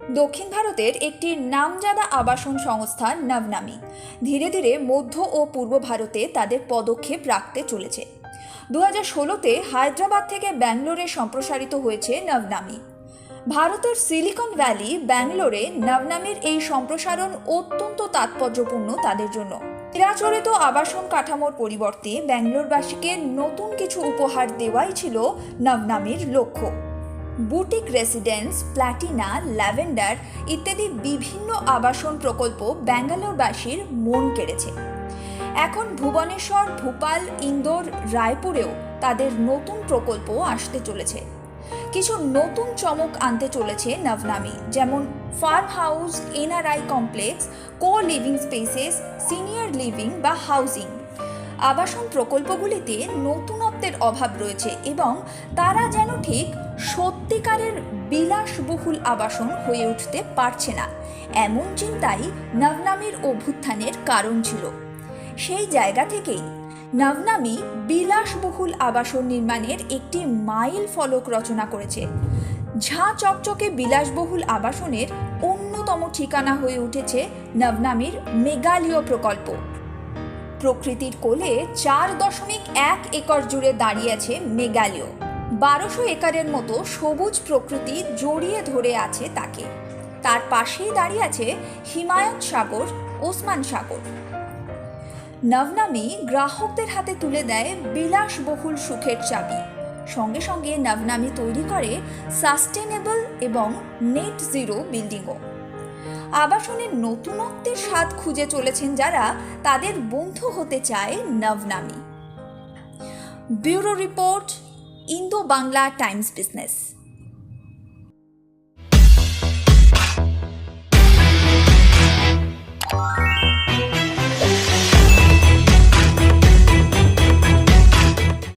দক্ষিণ ভারতের একটি নামজাদা আবাসন সংস্থা নবনামি ধীরে ধীরে মধ্য ও পূর্ব ভারতে তাদের পদক্ষেপ রাখতে চলেছে। দু হাজার ষোলোতে হায়দ্রাবাদ থেকে ব্যাঙ্গালোরে সম্প্রসারিত হয়েছে নবনামি ভারতের সিলিকন ভ্যালি, ব্যাঙ্গালোরে নবনামির এই সম্প্রসারণ অত্যন্ত তাৎপর্যপূর্ণ তাদের জন্য। চিরাচরিত আবাসন কাঠামোর পরিবর্তে ব্যাঙ্গালোরবাসীকে নতুন কিছু উপহার দেওয়াই ছিল নবনামির লক্ষ্য। বুটিক রেসিডেন্স প্ল্যাটিনা ল্যাভেন্ডার ইত্যাদি বিভিন্ন আবাসন প্রকল্প ব্যাঙ্গালোরবাসীর মন কেড়েছে। এখন ভুবনেশ্বর, ভূপাল, ইন্দোর, রায়পুরেও তাদের নতুন প্রকল্প আসতে চলেছে। কিছু নতুন চমক আনতে চলেছে নবনামি যেমন farm house NRI complex co living spaces, senior living বা হাউজিং আবাসন প্রকল্পগুলিতে নতুনত্বের অভাব রয়েছে এবং তারা যেন ঠিক সত্যিকারের বিলাসবহুল আবাসন হয়ে উঠতে পারছে না। এমন চিন্তাই নবনামীর অভ্যুত্থানের কারণ ছিল। সেই জায়গা থেকেই নবনামি বিলাসবহুল আবাসন নির্মাণের একটি মাইল ফলক রচনা করেছে। ঝাঁ চকচকে বিলাসবহুল আবাসনের অন্যতম ঠিকানা হয়ে উঠেছে নবনামীর মেগালীয় প্রকল্প। প্রকৃতির কোলে চার দশমিক এক একর জুড়ে দাঁড়িয়ে আছে বারোশো একরের মতো সবুজ প্রকৃতি জড়িয়ে ধরে আছে তাকে। তার পাশেই দাঁড়িয়ে আছে হিমায়ত সাগর, ওসমান সাগর। নবনামি গ্রাহকদের হাতে তুলে দেয় বিলাসবহুল সুখের চাবি। সঙ্গে সঙ্গে নবনামি তৈরি করে সাস্টেনেবল এবং নেট জিরো বিল্ডিংও। আবাসনের নতুনত্বের স্বাদ খুঁজে চলেছেন যারা, তাদের বন্ধু হতে চায় Nabanami. Bureau report Indo Bangla Times Business.